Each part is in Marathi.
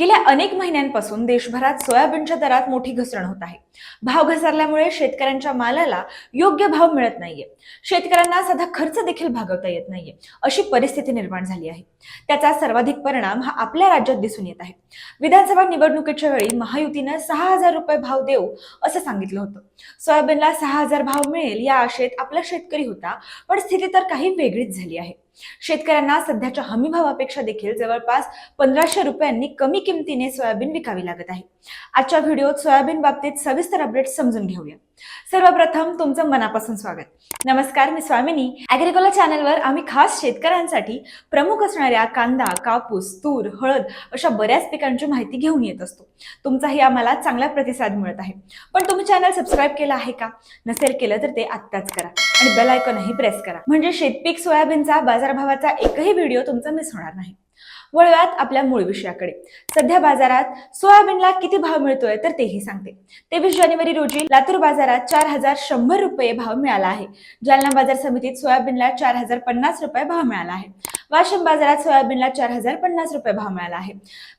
गेल्या अनेक महिन्यांपासून देशभरात सोयाबीनच्या दरात मोठी घसरण होत आहे. भाव घसरल्यामुळे शेतकऱ्यांच्या मालाला योग्य भाव मिळत नाहीये. शेतकऱ्यांना साधा खर्च देखील भागवता येत नाहीये अशी परिस्थिती निर्माण झाली आहे. त्याचा सर्वाधिक परिणाम हा आपल्या राज्यात दिसून येत आहे. विधानसभा निवडणुकीच्या वेळी महायुतीनं सहा हजार रुपये भाव देऊ असं सांगितलं होतं. सोयाबीनला सहा हजार भाव मिळेल या आशेत आपला शेतकरी होता पण स्थिती तर काही वेगळीच झाली आहे. शेतकऱ्यांना सध्याच्या हमी भावापेक्षा देखील जवळपास पंधराशे रुपयांनी कमी किमतीने सोयाबीन विकावी लागत आहे. आजच्या व्हिडिओत सोयाबीन बाबतीत सविस्तर अपडेट समजून घेऊया. सर्वप्रथम तुमचं मनापासून स्वागत. नमस्कार मी स्वामिनी. अॅग्रिकोला चॅनलवर आम्ही खास शेतकऱ्यांसाठी प्रमुख असणाऱ्या कांदा कापूस तूर हळद अशा बऱ्याच पिकांची माहिती घेऊन येत असतो. तुमचाही आम्हाला चांगला प्रतिसाद मिळत आहे. पण तुम्ही चॅनल सबस्क्राईब केलं आहे का? नसेल केलं तर ते आत्ताच करा आणि बेल आयकॉनही प्रेस करा. म्हणजे शेतपीक सोयाबीनचा बाजारभावाचा एकही व्हिडिओ तुमचा मिस होणार नाही. वळूयात आपल्या मूळ विषयाकडे. सध्या बाजारात सोयाबीनला किती भाव मिळतोय तर तेही सांगते. तेवीस जानेवारी रोजी लातूर बाजारात चार हजार शंभर रुपये भाव मिळाला आहे. जालना बाजार समितीत सोयाबीनला चार हजार पन्नास रुपये भाव मिळाला आहे. वाशिम बाजारात सोयाबीनला चार हजार पन्नास रुपये भाव मिळाला आहे.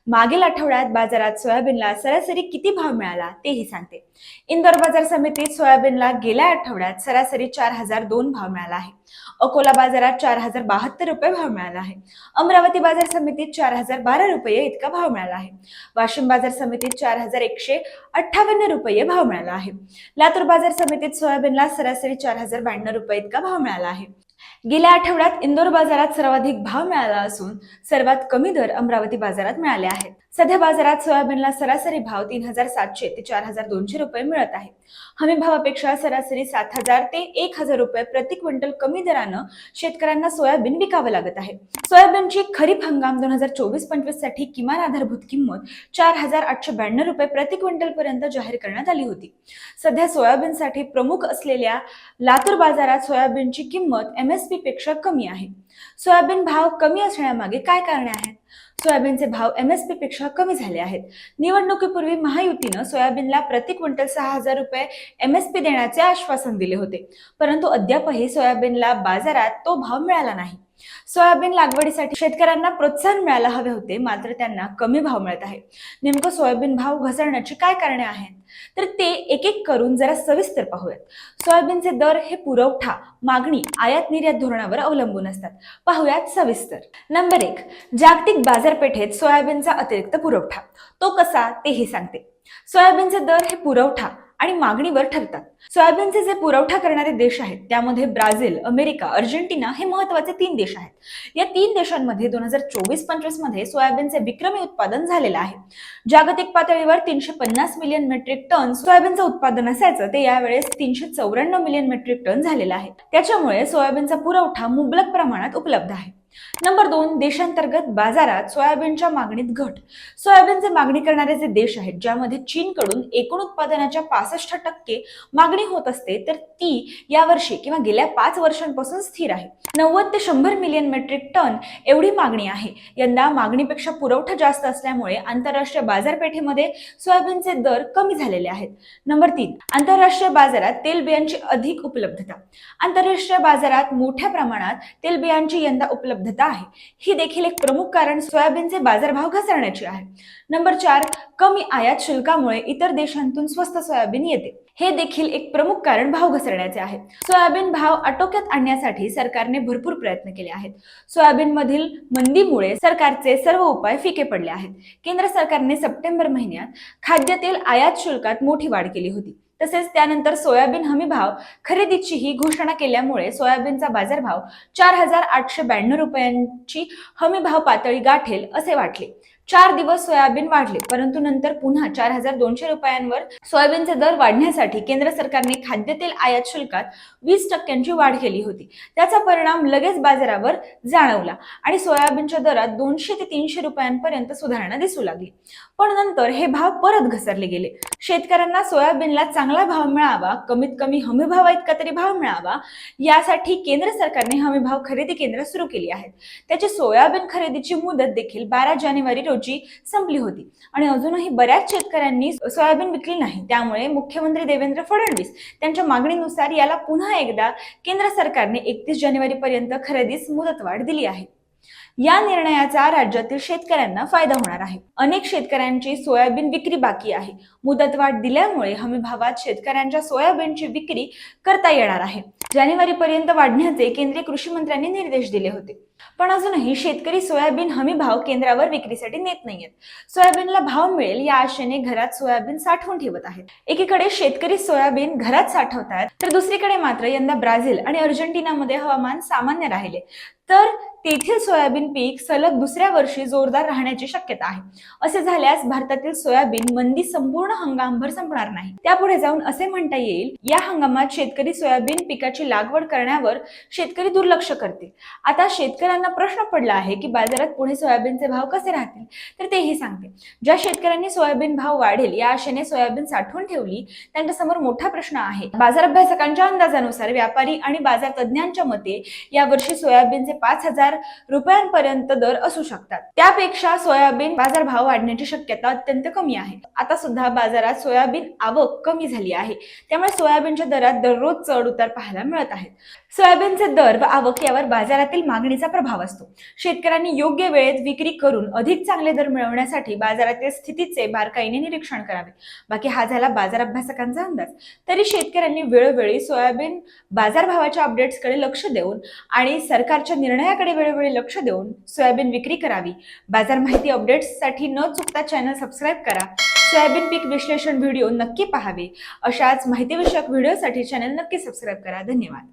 मागील आठवड्यात बाजारात सोयाबीनला सरासरी किती भाव मिळाला तेही सांगते. इंदोर बाजार समितीत सोयाबीनला गेल्या आठवड्यात सरासरी चार हजार दोन भाव मिळाला आहे. अकोला बाजारात चार हजार बहात्तर रुपये भाव मिळाला आहे. अमरावती बाजार समितीत चार हजार बारा रुपये इतका भाव मिळाला आहे. वाशिम बाजार समितीत चार हजार एकशे अठ्ठावन्न रुपये भाव मिळाला आहे. लातूर बाजार समितीत सोयाबीनला सरासरी चार हजार ब्याण्णव रुपये इतका भाव मिळाला आहे. गेल्या आठवड्यात इंदोर बाजारात सर्वाधिक भाव मिळाला असून सर्वात कमी दर अमरावती बाजारात मिळाले आहेत. सध्या बाजारात सोयाबीनला सरासरी भाव तीन हजार सातशे ते चार हजार दोनशे रुपये मिळत आहे. हमी भावापेक्षा सरासरी सात हजार ते एक हजार रुपये प्रति क्विंटल कमी दरानं शेतकऱ्यांना सोयाबीन विकावं लागत आहे. सोयाबीनची खरीप हंगाम दोन हजार चोवीस पंचवीससाठी किमान आधारभूत किंमत चार हजार आठशे ब्याण्णव रुपये प्रति क्विंटल पर्यंत जाहीर करण्यात आली होती. सध्या सोयाबीनसाठी प्रमुख असलेल्या लातूर बाजारात सोयाबीनची किंमत एम एस पी पेक्षा कमी आहे. सोयाबीन भाव कमी असण्यामागे काय कारणे आहेत? सोयाबीनचे भाव एम एस पी पेक्षा कमी झाले आहेत. निवडणुकीपूर्वी महायुतीनं सोयाबीनला प्रति क्विंटल सहा हजार रुपये एम एस पी देण्याचे आश्वासन दिले होते. परंतु अद्यापही सोयाबीनला बाजारात तो भाव मिळाला नाही. सोयाबीन लागवडीसाठी शेतकऱ्यांना प्रोत्साहन मिळायला हवे होते मात्र त्यांना कमी भाव मिळत आहे. नेमकं सोयाबीन भाव घसरण्याची काय कारणे आहेत? तर ते एक एक करून जरा सविस्तर पाहूयात. सोयाबीनचे दर हे पुरवठा मागणी आयात निर्यात धोरणावर अवलंबून असतात. पाहूयात सविस्तर. नंबर एक जागतिक बाजारपेठेत सोयाबीनचा अतिरिक्त पुरवठा. तो कसा? तेही सांगते. सोयाबीनचे दर हे पुरवठा आणि मागणीवर ठरतात. सोयाबीनचे जे पुरवठा करणारे देश आहेत त्यामध्ये ब्राझील अमेरिका अर्जेंटिना हे महत्त्वाचे तीन देश आहेत. या तीन देशांमध्ये दोन हजार चोवीस पंचवीसमध्ये सोयाबीनचे विक्रमी उत्पादन झालेलं आहे. जागतिक पातळीवर तीनशे पन्नास मिलियन मेट्रिक टन सोयाबीनचं उत्पादन असायचं ते यावेळेस तीनशे चौऱ्याण्णव मिलियन मेट्रिक टन झालेलं आहे. त्याच्यामुळे सोयाबीनचा पुरवठा मुबलक प्रमाणात उपलब्ध आहे. नंबर दोन देशांतर्गत बाजारात सोयाबीनच्या मागणीत घट. सोयाबीनचे मागणी करणारे जे देश आहेत ज्यामध्ये चीनकडून एकूण उत्पादनाच्या पासष्ट टक्के मागणी होत असते तर ती यावर्षी किंवा गेल्या पाच वर्षांपासून स्थिर आहे. नव्वद ते शंभर मिलियन मेट्रिक टन एवढी मागणी आहे. यंदा मागणीपेक्षा पुरवठा जास्त असल्यामुळे आंतरराष्ट्रीय बाजारपेठेमध्ये सोयाबीनचे दर कमी झालेले आहेत. नंबर तीन आंतरराष्ट्रीय बाजारात तेलबियांची अधिक उपलब्धता. आंतरराष्ट्रीय बाजारात मोठ्या प्रमाणात तेलबियांची यंदा उपलब्ध उपलब्धता आहे. ही देखील एक प्रमुख कारण सोयाबीनचे बाजारभाव घसरण्याचे आहे. नंबर चार कमी आयात शुल्कामुळे इतर देशांतून स्वस्त सोयाबीन येते. हे देखील एक प्रमुख कारण भाव घसरण्याचे आहे. सोयाबीन भाव आटोक्यात आणण्यासाठी सरकारने भरपूर प्रयत्न केले आहेत. सोयाबीन मधील मंदीमुळे सरकारचे सर्व उपाय फिके पडले आहेत. केंद्र सरकारने सप्टेंबर महिन्यात खाद्यतेल आयात शुल्कात मोठी वाढ केली होती. तसेच त्यानंतर सोयाबीन हमी भाव खरेदीचीही घोषणा केल्यामुळे सोयाबीनचा बाजारभाव चार हजार आठशे ब्याण्णव रुपयांची हमी भाव पातळी गाठेल असे वाटले. चार दिवस सोयाबीन वाढले परंतु नंतर पुन्हा चार हजार दोनशे रुपयांवर सोयाबीनचे दर वाढण्यासाठी केंद्र सरकारने खाद्यतेल आयात शुल्कात वीस टक्क्यांची वाढ केली होती. त्याचा परिणाम लगेच बाजारावर जाणवला आणि सोयाबीनच्या दरात दोनशे ते तीनशे रुपयांपर्यंत सुधारणा दिसू लागली. पण नंतर हे भाव परत घसरले गेले. शेतकऱ्यांना सोयाबीनला चांगला भाव मिळावा कमीत कमी हमी भावा इतका तरी भाव मिळावा यासाठी केंद्र सरकारने हमी भाव खरेदी केंद्र सुरू केली आहेत. त्याची सोयाबीन खरेदीची मुदत देखील बारा जानेवारी रोजी संपली होती. आणि अजूनही बऱ्याच शेतकऱ्यांनी सोयाबीन विकली नाही. त्यामुळे मुख्यमंत्री देवेंद्र फडणवीस त्यांच्या मागणीनुसार याला पुन्हा एकदा केंद्र सरकारने एकतीस जानेवारी पर्यंत खरेदीस मुदतवाढ दिली आहे. या निर्णयाचा राज्यातील शेतकऱ्यांना फायदा होणार आहे. अनेक शेतकऱ्यांची सोयाबीन विक्री बाकी आहे. मुदतवाढ दिल्यामुळे हमी भावात शेतकऱ्यांच्या सोयाबीनची विक्री करता येणार आहे. जानेवारी पर्यंत वाढण्याचे केंद्रीय कृषी मंत्र्यांनी निर्देश दिले होते. पण अजूनही शेतकरी सोयाबीन हमी भाव केंद्रावर विक्रीसाठी नेत नाहीयेत. सोयाबीनला भाव मिळेल या आशेने घरात सोयाबीन साठवून ठेवत आहेत. एकीकडे शेतकरी सोयाबीन घरात साठवतात तर दुसरीकडे मात्र यंदा ब्राझील आणि अर्जेंटिनामध्ये हवामान सामान्य राहिले. तर तेथील सोयाबीन पीक सलग दुसऱ्या वर्षी जोरदार राहण्याची शक्यता आहे. असे झाल्यास भारतातील सोयाबीन मंदी संपूर्ण हंगामभर संपणार नाही. त्यापुढे जाऊन असे म्हणता येईल या हंगामात शेतकरी सोयाबीन पिकाची लागवड करण्यावर शेतकरी दुर्लक्ष करतील. आता शेतकरी शेतकऱ्यांना प्रश्न पडला आहे की बाजारात पुढे सोयाबीनचे भाव कसे राहतील? तर तेही सांगते. ज्या शेतकऱ्यांनी सोयाबीन भाव वाढेल या आशेने सोयाबीन साठवून ठेवली त्यांच्यासमोर मोठा प्रश्न आहे. बाजार अभ्यासकांच्या अंदाजानुसार व्यापारी आणि बाजार तज्ज्ञांच्या मते यावर्षी सोयाबीनचे पाच हजार रुपयांपर्यंत दर असू शकतात. त्यापेक्षा सोयाबीन बाजार भाव वाढण्याची शक्यता अत्यंत कमी आहे. आता सुद्धा बाजारात सोयाबीन आवक कमी झाली आहे. त्यामुळे सोयाबीनच्या दरात दररोज चढ उतार पाहायला मिळत आहेत सोयाबीनचे दर व आवक यावर बाजारातील मागणीचा प्रभाव असतो. शेतकऱ्यांनी योग्य वेळेत विक्री करून अधिक चांगले दर मिळवण्यासाठी बाजारातील स्थितीचे बारकाईने निरीक्षण करावे. बाकी हा झाला बाजार अभ्यासकांचा अंदाज. तरी शेतकऱ्यांनी वेळोवेळी सोयाबीन बाजारभावाच्या अपडेट्सकडे लक्ष देऊन आणि सरकारच्या निर्णयाकडे वेळोवेळी लक्ष देऊन सोयाबीन विक्री करावी. बाजार माहिती अपडेट्ससाठी न चुकता चॅनल सबस्क्राईब करा. सोयाबीन पीक विश्लेषण व्हिडिओ नक्की पाहावे. अशाच माहितीविषयक व्हिडिओसाठी चॅनल नक्की सबस्क्राईब करा. धन्यवाद.